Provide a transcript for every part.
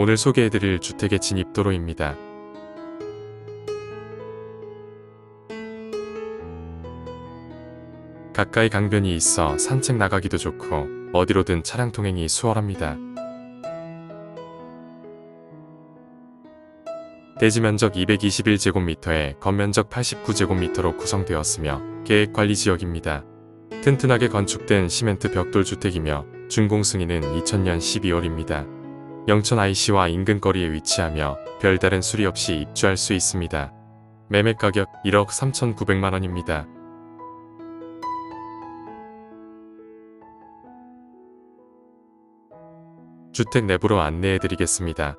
오늘 소개해드릴 주택의 진입도로입니다. 가까이 강변이 있어 산책 나가기도 좋고 어디로든 차량 통행이 수월합니다. 대지 면적 221제곱미터에 건면적 89제곱미터로 구성되었으며 계획관리 지역입니다. 튼튼하게 건축된 시멘트 벽돌 주택이며 준공 승인은 2000년 12월입니다. 영천 IC와 인근 거리에 위치하며 별다른 수리 없이 입주할 수 있습니다. 매매 가격 1억 3,900만 원입니다. 주택 내부로 안내해 드리겠습니다.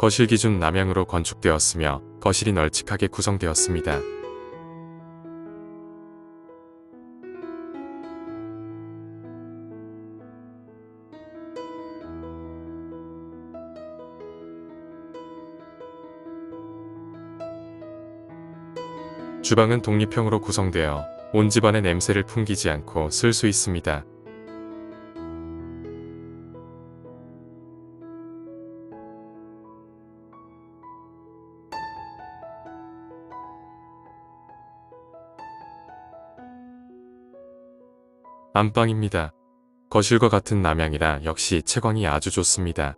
거실 기준 남향으로 건축되었으며 거실이 널찍하게 구성되었습니다. 주방은 독립형으로 구성되어 온 집안의 냄새를 풍기지 않고 쓸 수 있습니다. 안방입니다. 거실과 같은 남향이라 역시 채광이 아주 좋습니다.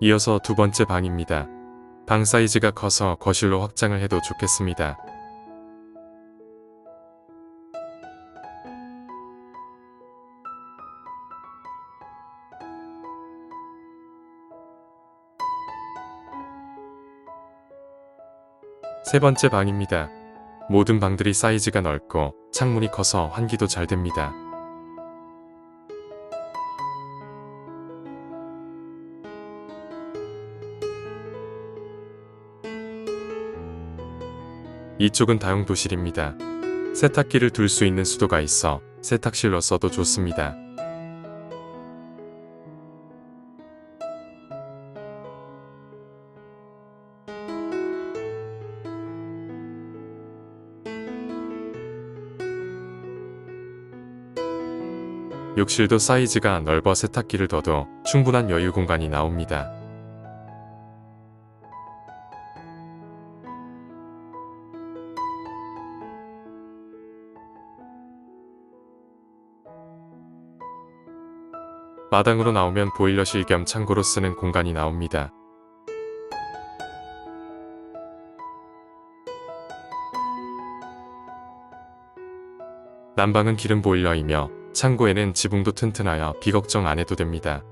이어서 두 번째 방입니다. 방 사이즈가 커서 거실로 확장을 해도 좋겠습니다. 세 번째 방입니다. 모든 방들이 사이즈가 넓고 창문이 커서 환기도 잘 됩니다. 이쪽은 다용도실입니다. 세탁기를 둘 수 있는 수도가 있어 세탁실로 써도 좋습니다. 욕실도 사이즈가 넓어 세탁기를 둬도 충분한 여유 공간이 나옵니다. 마당으로 나오면 보일러실 겸 창고로 쓰는 공간이 나옵니다. 난방은 기름 보일러이며 창고에는 지붕도 튼튼하여 비 걱정 안 해도 됩니다.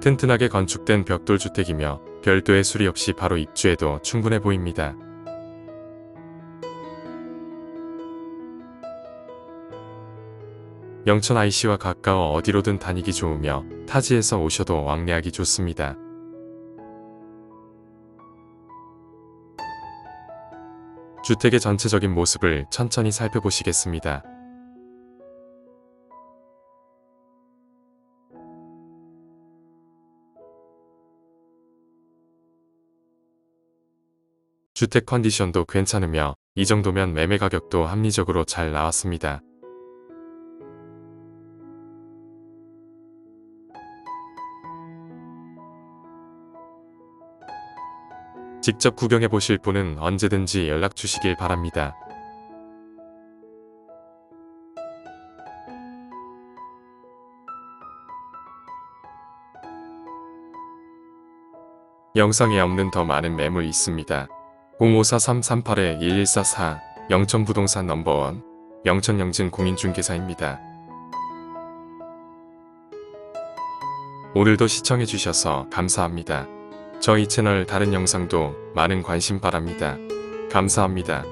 튼튼하게 건축된 벽돌 주택이며 별도의 수리 없이 바로 입주해도 충분해 보입니다. 영천 IC와 가까워 어디로든 다니기 좋으며 타지에서 오셔도 왕래하기 좋습니다. 주택의 전체적인 모습을 천천히 살펴보시겠습니다. 주택 컨디션도 괜찮으며 이 정도면 매매 가격도 합리적으로 잘 나왔습니다. 직접 구경해 보실 분은 언제든지 연락 주시길 바랍니다. 영상에 없는 더 많은 매물 있습니다. 054-338-1144 영천부동산 넘버원 영천영진 공인중개사입니다. 오늘도 시청해주셔서 감사합니다. 저희 채널 다른 영상도 많은 관심 바랍니다. 감사합니다.